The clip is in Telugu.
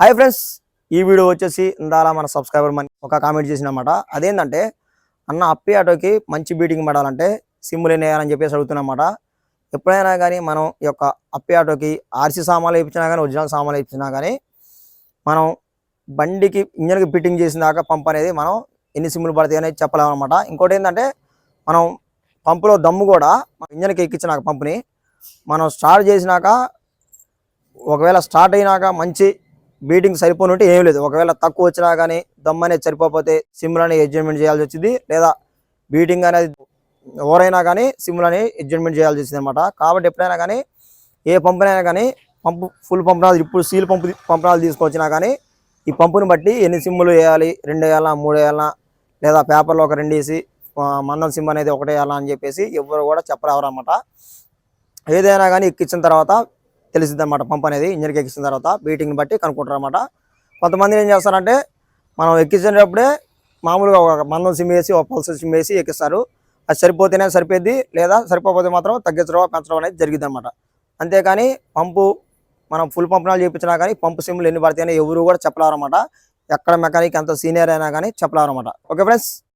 హాయ్ ఫ్రెండ్స్ ఈ వీడియో వచ్చేసి ఇందాల మన సబ్స్క్రైబర్ మన ఒక కామెంట్ చేసినమాట అదేంటంటే అన్న అప్పి ఆటోకి మంచి బీటింగ్ పడాలంటే సిమ్ములు వేయాలని చెప్పేసి అడుగుతున్నమాట. ఎప్పుడైనా కానీ మనం ఈ యొక్క అప్పి ఆటోకి ఆర్సీ సామాన్లు వేయించినా కానీ ఒరిజినల్ సామాన్లు వేయించినా కానీ మనం బండికి ఇంజన్కి ఫిట్టింగ్ చేసిన దాకా పంప్ అనేది మనం ఎన్ని సిమ్ములు పడతాయి అనేది చెప్పలేమన్నమాట. ఇంకోటి ఏంటంటే మనం పంపులో దమ్ము కూడా ఇంజన్కి ఎక్కించినాక పంపుని మనం స్టార్ట్ చేసినాక ఒకవేళ స్టార్ట్ అయినాక మంచి బీటింగ్ సరిపోని ఉంటే ఏం లేదు. ఒకవేళ తక్కువ వచ్చినా కానీ దమ్ అనేది సరిపోతే సిమ్లని అడ్జస్ట్మెంట్ చేయాల్సి వచ్చింది. లేదా బీటింగ్ అనేది ఎవరైనా కానీ సిమ్లని అడ్జస్ట్మెంట్ చేయాల్సి వచ్చింది అనమాట కాబట్టి ఎప్పుడైనా కానీ ఏ పంపునైనా కానీ పంపు ఫుల్ పంపనాలు ఇప్పుడు సీల్ పంపు పంపనాలు తీసుకొచ్చినా కానీ ఈ పంపుని బట్టి ఎన్ని సిమ్ములు వేయాలి? రెండు వేయాలా మూడు వేయాలా లేదా పేపర్లో ఒక రెండు వేసి మందం సిమ్ అనేది ఒకటే వేయాలా అని చెప్పేసి ఎవరు కూడా చెప్పరావరు అనమాట ఏదైనా కానీ ఎక్కించిన తర్వాత తెలిసింది అనమాట పంప్ అనేది ఇంజన్కి ఎక్కించిన తర్వాత బీటింగ్ని బట్టి కనుక్కుంటారు అనమాట కొంతమంది ఏం చేస్తారంటే మనం ఎక్కించేటప్పుడే మామూలుగా ఒక మందం సిమ్ వేసి ఒక పల్స్ సిమ్ వేసి ఎక్కిస్తారు. అది సరిపోతేనే సరిపోద్ది లేదా సరిపోతే మాత్రం తగ్గించడం పెంచడం అనేది జరిగింది అనమాట అంతేకాని పంపు మనం ఫుల్ పంపనాలు చేయించినా కానీ పంపు సిమ్లు ఎన్ని పడతాయని ఎవరు కూడా చెప్పలేరు అనమాట ఎక్కడ మెకానిక్ ఎంత సీనియర్ అయినా కానీ చెప్పలేరు అనమాట ఓకే ఫ్రెండ్స్?